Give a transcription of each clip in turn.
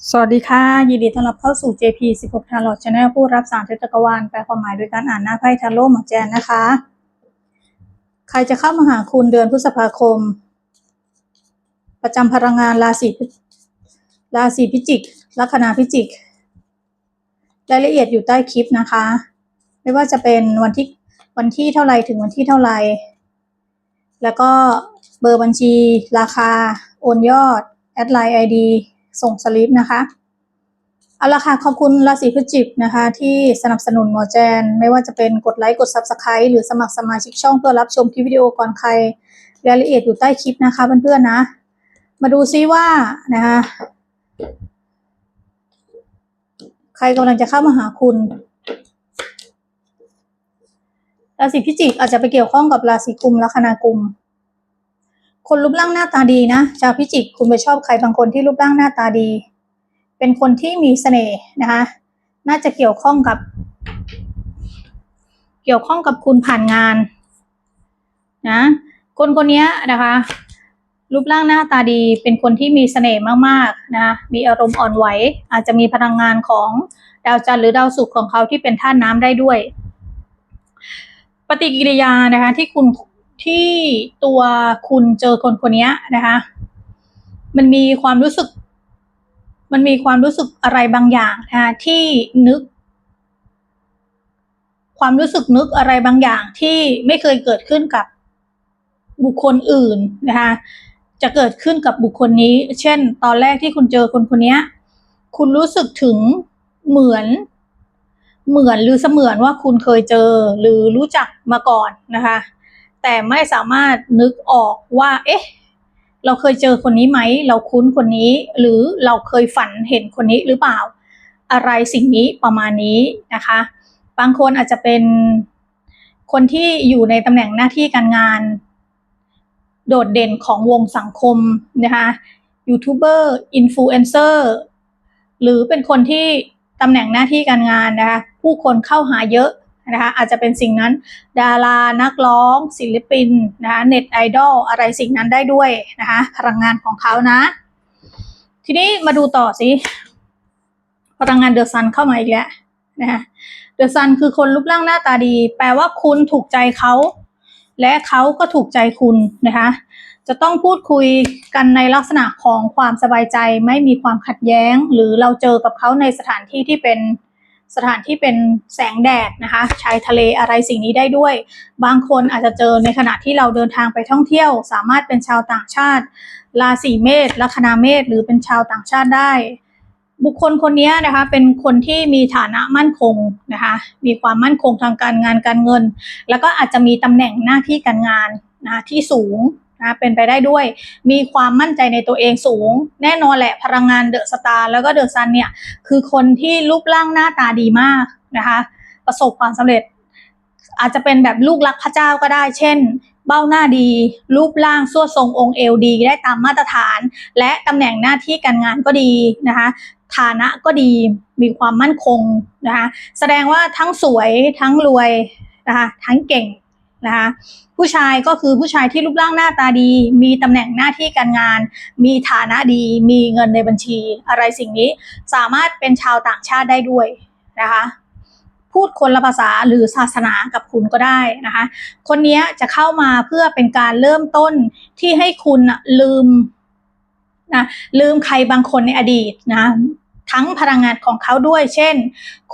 สวัสดีค่ะ ยินดีต้อนรับเข้าสู่ JP 16 t a r o t Channel ผู้รับสารเทศจักรวาลแปลความหมายโดยการอ่านหน้าไพ่ทาโร่หมอแจนนะคะ ใครจะเข้ามาหาคุณเดือนพฤษภาคม ประจำพลังงานราศีราศีพิจิกลัคนาพิจิกรายละเอียดอยู่ใต้คลิปนะคะ ไม่ว่าจะเป็นวันที่วันที่เท่าไรถึงวันที่เท่าไรแล้วก็เบอร์บัญชี ราคา โอนยอดแอดไลน์ไอดี ส่งสลิปนะคะ เอาละค่ะ ขอบคุณราศีพฤศจิกนะคะ ที่สนับสนุนหมอแจน ไม่ว่าจะเป็นกดไลค์กด Subscribe หรือสมัครสมาชิกช่องเพื่อรับชมคลิปวิดีโอก่อนใครรายละเอียดอยู่ใต้คลิปนะคะเพื่อนๆนะ มาดูซิว่านะคะใครกำลังจะเข้ามาหาคุณราศีพิจิกอาจจะไปเกี่ยวข้องกับราศีกุมลัคนากุม คนรูปร่างหน้าตาดีนะชาวพิจิกคุณไปชอบใครบางคนที่รูปร่างหน้าตาดี เป็นคนที่มีเสน่ห์นะคะ น่าจะเกี่ยวข้องกับ เกี่ยวข้องกับคุณผ่านงานนะคนคนนี้นะคะ รูปร่างหน้าตาดีเป็นคนที่มีเสน่ห์มากๆนะมีอารมณ์อ่อนไหว อาจจะมีพลังงานของดาวจันทร์หรือดาวศุกร์ของเขาที่เป็นธาตุน้ำได้ด้วย ปฏิกิริยานะคะที่คุณ ที่ตัวคุณเจอคนคนนี้นะคะ มันมีความรู้สึก มันมีความรู้สึกอะไรบางอย่างนะคะที่นึก ความรู้สึกนึกอะไรบางอย่างที่ไม่เคยเกิดขึ้นกับบุคคลอื่นนะคะจะเกิดขึ้นกับบุคคลนี้ เช่น ตอนแรกที่คุณเจอคนคนนี้คุณรู้สึกถึงเหมือน เหมือนหรือเสมือนว่าคุณเคยเจอหรือรู้จักมาก่อนนะคะ แต่ไม่สามารถนึกออกว่า เอ๊ะ เราเคยเจอคนนี้ไหม เราคุ้นคนนี้ หรือเราเคยฝันเห็นคนนี้หรือเปล่า อะไรสิ่งนี้ประมาณนี้นะคะ บางคนอาจจะเป็นคนที่อยู่ในตำแหน่งหน้าที่การงาน โดดเด่นของวงสังคมนะคะยูทูบเบอร์อินฟลูเอนเซอร์หรือเป็นคนที่ตำแหน่งหน้าที่การงานนะคะผู้คนเข้าหาเยอะ นะคะอาจจะเป็นสิ่งนั้นดารานักร้อง ศิลปินนะคะเน็ตไอดอลอะไรสิ่งนั้นได้ด้วยนะคะพลังงานของเขานะ ทีนี้มาดูต่อสิพลังงานเดอะซันเข้ามาอีกแล้วนะคะเดอะซันคือคนรูปร่างหน้าตาดี แปลว่าคุณถูกใจเขา และเขาก็ถูกใจคุณนะคะจะต้องพูดคุยกันในลักษณะของความสบายใจไม่มีความขัดแย้ง หรือเราเจอกับเขาในสถานที่ที่เป็น สถานที่เป็นแสงแดดนะคะชายทะเลอะไรสิ่งนี้ได้ด้วย บางคนอาจจะเจอในขณะที่เราเดินทางไปท่องเที่ยว สามารถเป็นชาวต่างชาติราศีเมษลัคนาเมษหรือเป็นชาวต่างชาติได้ บุคคลคนนี้นะคะเป็นคนที่มีฐานะมั่นคงนะคะมีความมั่นคงทางการงานการเงิน แล้วก็อาจจะมีตำแหน่งหน้าที่การงานนะะที่สูง นะเป็นไปได้ด้วย มีความมั่นใจในตัวเองสูง แน่นอนแหละพลังงานเดอะสตาร์แล้วก็เดอะซันเนี่ย คือคนที่รูปร่างหน้าตาดีมากนะคะ ประสบความสำเร็จ อาจจะเป็นแบบลูกรักพระเจ้าก็ได้ เช่น เบ้าหน้าดี รูปร่างส่วนทรงองค์เอวดี ได้ตามมาตรฐาน และตำแหน่งหน้าที่การงานก็ดีนะคะฐานะก็ดีมีความมั่นคงนะคะแสดงว่าทั้งสวยทั้งรวยนะคะทั้งเก่งนะคะ ผู้ชายก็คือผู้ชายที่รูปร่างหน้าตาดี มีตำแหน่งหน้าที่การงาน มีฐานะดี มีเงินในบัญชี อะไรสิ่งนี้สามารถเป็นชาวต่างชาติได้ด้วยนะคะพูดคนละภาษาหรือศาสนากับคุณก็ได้นะคะ คนนี้จะเข้ามาเพื่อเป็นการเริ่มต้นที่ให้คุณลืมนะลืมใครบางคนในอดีตนะทั้งพลังงานของเขาด้วย เช่น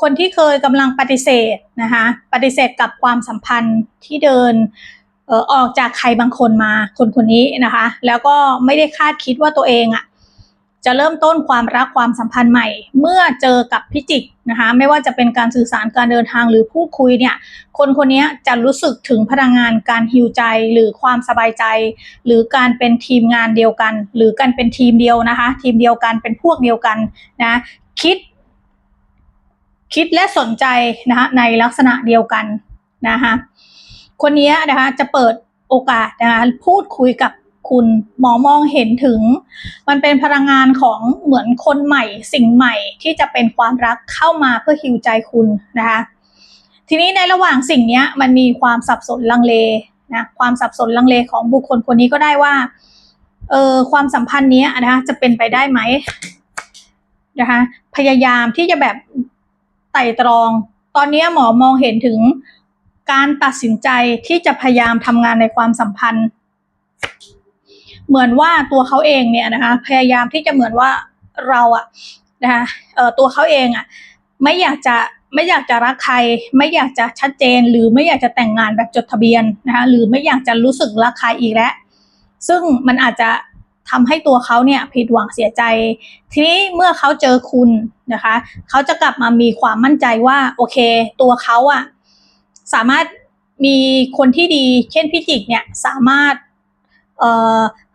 คนที่เคยกำลังปฏิเสธนะคะ ปฏิเสธกับความสัมพันธ์ที่เดิน ออออกจากใครบางคนมาคนคนนี้นะคะ แล้วก็ไม่ได้คาดคิดว่าตัวเองอะจะเริ่มต้นความรักความสัมพันธ์ใหม่ เมื่อเจอกับพิจิกนะคะ ไม่ว่าจะเป็นการสื่อสารการเดินทางหรือพูดคุยเนี่ย คนคนนี้จะรู้สึกถึงพลังงานการฮิวใจหรือความสบายใจ หรือการเป็นทีมงานเดียวกัน หรือการเป็นทีมเดียวนะคะ ทีมเดียวกันเป็นพวกเดียวกันนะคิด คิดและสนใจนะคะในลักษณะเดียวกันนะคะ คนนี้นะคะจะเปิดโอกาสนะคะพูดคุยกับคุณหมอมองเห็นถึง มันเป็นพลังงานของเหมือนคนใหม่ สิ่งใหม่ที่จะเป็นความรักเข้ามาเพื่อฮิวใจคุณนะคะทีนี้ในระหว่างสิ่งนี้มันมีความสับสนลังเลนะความสับสนลังเลของบุคคลคนนี้ก็ได้ว่าเออความสัมพันธ์นี้นะคะจะเป็นไปได้ไหมนะคะพยายามที่จะแบบไต่ตรอง ตอนนี้หมอมองเห็นถึง การตัดสินใจที่จะพยายามทำงานในความสัมพันธ์ เหมือนว่าตัวเขาเองเนี่ยนะคะพยายามที่จะเหมือนว่าเราอะนะคะเอ่อตัวเขาเองอะไม่อยากจะไม่อยากจะรักใคร ไม่อยากจะชัดเจน หรือไม่อยากจะแต่งงานแบบจดทะเบียนนะคะหรือไม่อยากจะรู้สึกรักใครอีกแล้วซึ่งมันอาจจะทำให้ตัวเขาเนี่ยผิดหวังเสียใจ ทีนี้เมื่อเขาเจอคุณนะคะ เขาจะกลับมามีความมั่นใจว่าโอเค ตัวเขาอะ สามารถมีคนที่ดี เช่นพี่จิกเนี่ยสามารถ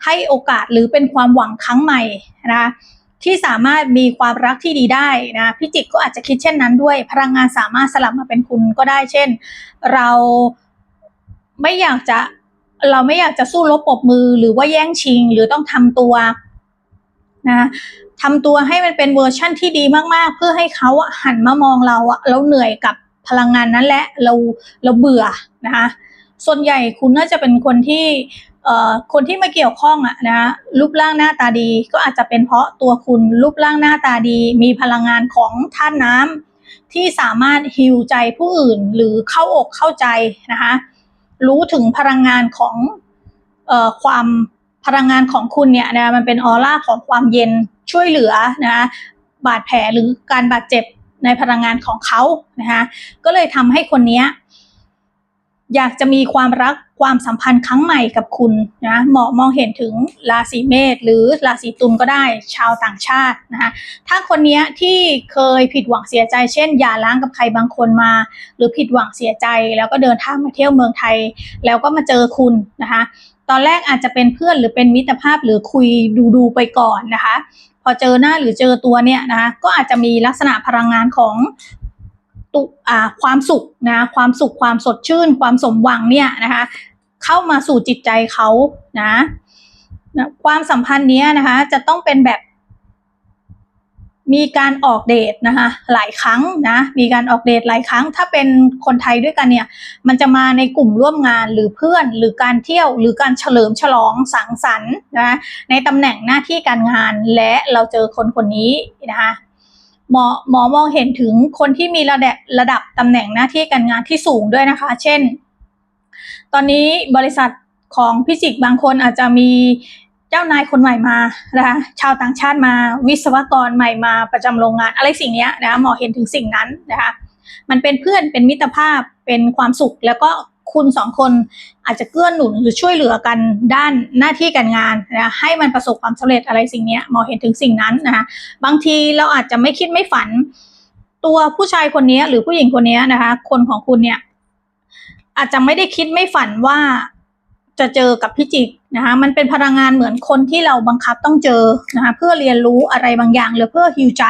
ให้โอกาสหรือเป็นความหวังครั้งใหม่นะคะที่สามารถมีความรักที่ดีได้นะพี่จิกก็อาจจะคิดเช่นนั้นด้วย พลังงานสามารถสลับมาเป็นคุณก็ได้ เช่น เราไม่อยากจะเราไม่อยากจะสู้รบปรบมือหรือว่าแย่งชิงหรือต้องทำตัวนะทำตัวให้มันเป็นเวอร์ชั่นที่ดีมากๆ เพื่อให้เขาหันมามองเราอะเราเหนื่อยกับ พลังงานนั้นแหละเราเราเบื่อนะคะส่วนใหญ่คุณน่าจะเป็นคนที่เอ่อคนที่มาเกี่ยวข้องอะนะรูปร่างหน้าตาดีก็อาจจะเป็นเพราะตัวคุณรูปร่างหน้าตาดี มีพลังงานของธาตุน้ำที่สามารถฮิวใจผู้อื่นหรือเข้าอกเข้าใจนะคะรู้ถึงพลังงานของเอ่อความพลังงานของคุณเนี่ยนะมันเป็นออร่าของความเย็นช่วยเหลือนะบาดแผลหรือการบาดเจ็บ ในพลังงานของเขานะคะก็เลยทำให้คนเนี้ยอยากจะมีความรักความสัมพันธ์ครั้งใหม่กับคุณนะเหมาะมองเห็นถึงราศีเมษหรือราศีตุลก็ได้ชาวต่างชาตินะคะถ้าคนนี้ที่เคยผิดหวังเสียใจ เช่นหย่าร้างกับใครบางคนมา หรือผิดหวังเสียใจ แล้วก็เดินทางมาเที่ยวเมืองไทย แล้วก็มาเจอคุณนะคะตอนแรกอาจจะเป็นเพื่อนหรือเป็นมิตรภาพหรือคุยดูดูๆไปก่อนนะคะ พอเจอหน้าหรือเจอตัวเนี่ยนะคะก็อาจจะมีลักษณะพลังงานของตุอ่าความสุขนะความสุขความสดชื่น ความสมหวังเนี่ยนะคะเข้ามาสู่จิตใจเขานะนะความสัมพันธ์เนี้ยนะคะจะต้องเป็นแบบ มีการออกเดทนะคะหลายครั้งนะมีการออกเดทหลายครั้ง ถ้าเป็นคนไทยด้วยกันเนี่ยมันจะมาในกลุ่มร่วมงานหรือเพื่อนหรือการเที่ยวหรือการเฉลิมฉลองสังสรรค์นะคะในตำแหน่งหน้าที่การงานและเราเจอคนคนนี้นะคะหมอหมอมองเห็นถึงคนที่มีระดับระดับตำแหน่งหน้าที่การงานที่สูงด้วยนะคะ เช่น ตอนนี้บริษัทของพิจิกบางคนอาจจะมี จ้านายคนใหม่มานะคะชาวต่างชาติมาวิศวกรใหม่มาประจำโรงงาน อะไรสิ่งนี้นะคะหมอเห็นถึงสิ่งนั้นนะคะมันเป็นเพื่อนเป็นมิตรภาพเป็นความสุขแล้วก็คุณสองคนอาจจะเกื้อหนุนหรือช่วยเหลือกันด้านหน้าที่การงานนะให้มันประสบความสำเร็จอะไรสิ่งนี้หมอเห็นถึงสิ่งนั้นนะคะบางทีเราอาจจะไม่คิดไม่ฝัน ตัวผู้ชายคนนี้หรือผู้หญิงคนนี้นะคะ คนของคุณเนี่ยอาจจะไม่ได้คิดไม่ฝันว่าจะเจอกับพิจิก นะคะมันเป็นพลังงานเหมือนคนที่เราบังคับต้องเจอนะคะเพื่อเรียนรู้อะไรบางอย่างหรือเพื่อฮิวใจ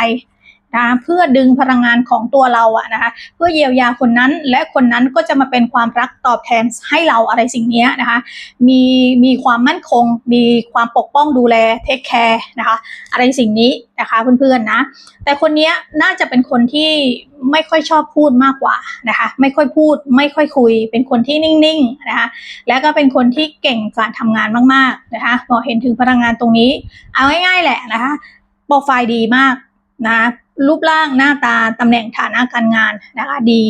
นะเพื่อดึงพลังงานของตัวเราอะนะคะเพื่อเยียวยาคนนั้นและคนนั้นก็จะมาเป็นความรักตอบแทนให้เราอะไรสิ่งนี้นะคะมีมีความมั่นคง มีความปกป้องดูแลเทคแคร์นะคะอะไรสิ่งนี้นะคะเพื่อนๆนะแต่คนนี้น่าจะเป็นคนที่ไม่ค่อยชอบพูดมากกว่านะคะไม่ค่อยพูดไม่ค่อยคุย เป็นคนที่นิ่งๆนะคะแล้วก็เป็นคนที่เก่งการทำงานมากๆนะคะพอเห็นถึงพลังงานตรงนี้ เอาง่ายๆแหละนะคะโปรไฟล์ดีมาก นะรูปร่างหน้าตาตำแหน่งฐานะการงานนะคะดี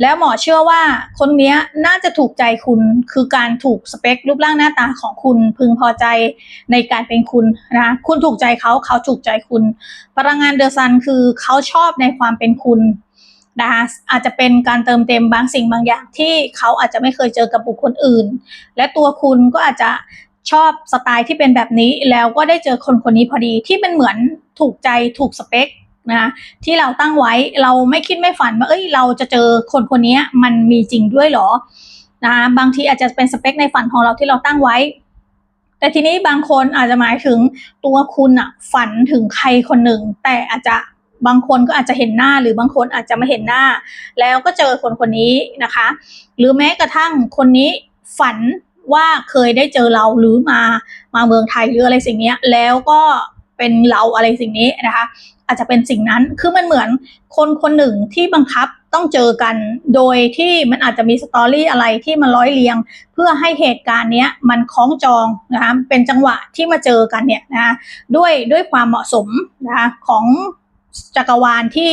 แล้วหมอเชื่อว่าคนเนี้ยน่าจะถูกใจคุณคือการถูกสเปครูปร่างหน้าตาของคุณพึงพอใจในการเป็นคุณนะคะคุณถูกใจเขาเขาถูกใจคุณพลังงานเดอะซันคือเขาชอบในความเป็นคุณนะคะอาจจะเป็นการเติมเต็มบางสิ่งบางอย่างที่เขาอาจจะไม่เคยเจอกับบุคคลอื่น และตัวคุณก็อาจจะ ชอบสไตล์ที่เป็นแบบนี้แล้วก็ได้เจอคนคนนี้พอดีที่เป็นเหมือนถูกใจถูกสเปคนะคะที่เราตั้งไว้เราไม่คิดไม่ฝันว่าเอ้ยเราจะเจอคนคนนี้มันมีจริงด้วยเหรอนะคะบางทีอาจจะเป็นสเปคในฝันของเราที่เราตั้งไว้ แต่ทีนี้บางคนอาจจะหมายถึงตัวคุณอะฝันถึงใครคนหนึ่ง แต่อาจจะบางคนก็อาจจะเห็นหน้าหรือบางคนอาจจะไม่เห็นหน้า แล้วก็เจอคนคนนี้นะคะ หรือแม้กระทั่งคนนี้ฝัน ว่าเคยได้เจอเราหรือมามาเมืองไทยหรืออะไรสิ่งนี้แล้วก็เป็นเราอะไรสิ่งนี้นะคะ อาจจะเป็นสิ่งนั้นคือมันเหมือนคนคนหนึ่งที่บังคับต้องเจอกันโดยที่มันอาจจะมีสตอรี่อะไรที่มันร้อยเรียง เพื่อให้เหตุการณ์เนี้ยมันคล้องจองนะคะเป็นจังหวะที่มาเจอกันเนี่ยนะคะด้วยด้วยความเหมาะสมนะคะของจักรวาลที่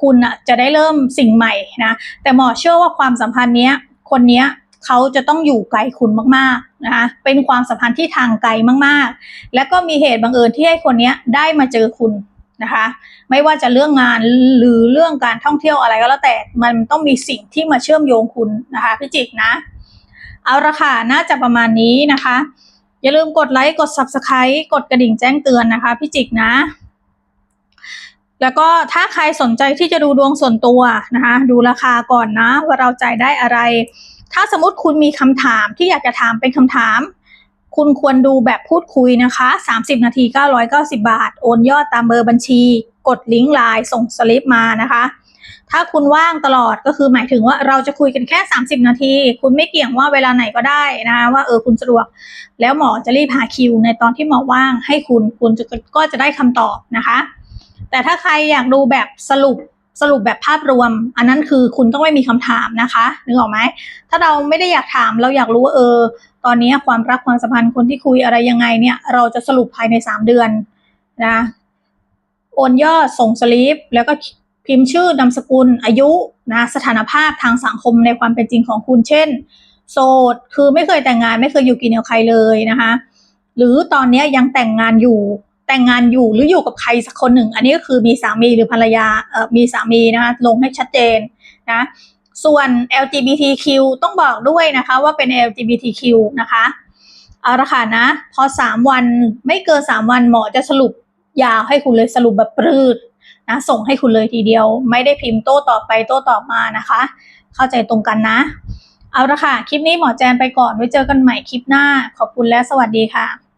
คุณจะได้เริ่มสิ่งใหม่นะแต่หมอเชื่อว่าความสัมพันธ์เนี้ยคนเนี้ย เขาจะต้องอยู่ไกลคุณมากๆนะคะเป็นความสัมพันธ์ที่ทางไกลมากๆ แล้วก็มีเหตุบังเอิญที่ให้คนนี้ได้มาเจอคุณนะคะไม่ว่าจะเรื่องงานหรือเรื่องการท่องเที่ยวอะไรก็แล้วแต่มันต้องมีสิ่งที่มาเชื่อมโยงคุณนะคะพี่จิกนะ เอาละค่ะน่าจะประมาณนี้นะคะ อย่าลืมกดไลค์กด subscribe กดกระดิ่งแจ้งเตือนนะคะพี่จิกนะ แล้วก็ถ้าใครสนใจที่จะดูดวงส่วนตัวนะคะดูราคาก่อนนะว่าเราจ่ายได้อะไร ถ้าสมมติคุณมีคำถามที่อยากจะถามเป็นคำถาม คุณควรดูแบบพูดคุยนะคะ 30 นาที 990 บาท โอนยอดตามเบอร์บัญชี กดลิงก์ไลน์ส่งสลิปมานะคะ ถ้าคุณว่างตลอดก็คือหมายถึงว่าเราจะคุยกันแค่ 30 นาที คุณไม่เกี่ยงว่าเวลาไหนก็ได้นะคะว่าเออคุณสะดวก แล้วหมอจะรีบหาคิว ในตอนที่หมอว่างให้คุณคุณก็จะได้คำตอบนะคะ แต่ถ้าใครอยากดูแบบสรุป สรุปแบบภาพรวม อันนั้นคือคุณต้องไม่มีคำถามนะคะนึกออกไหมถ้าเราไม่ได้อยากถามเราอยากรู้ว่าเออ ตอนนี้ความรักความสัมพันธ์คนที่คุยอะไรยังไงเนี่ย เราจะสรุปภายใน 3 เดือนนะโอนยอดส่งสลิปแล้วก็พิมพ์ชื่อนามสกุลอายุนะสถานภาพทางสังคมในความเป็นจริงของคุณเช่น โสดคือไม่เคยแต่งงานไม่เคยอยู่กินกับใครเลยนะคะ หรือตอนนี้ยังแต่งงานอยู่ แต่งงานอยู่หรืออยู่กับใครสักคนหนึ่ง อันนี้ก็คือมีสามีหรือภรรยาเอ่อมีสามีนะคะลงให้ชัดเจนนะส่วน LGBTQ ต้องบอกด้วยนะคะว่าเป็น LGBTQ นะคะเอาละค่ะนะ พอ 3 วันไม่เกิน 3 วันหมอจะสรุปยาวให้คุณเลยสรุปแบบปรืดนะส่งให้คุณเลยทีเดียว ไม่ได้พิมพ์โต้ตอบไปโต้ตอบมานะคะ เข้าใจตรงกันนะ เอาละค่ะ คลิปนี้หมอแจนไปก่อนไว้เจอกันใหม่คลิปหน้า ขอบคุณและสวัสดีค่ะ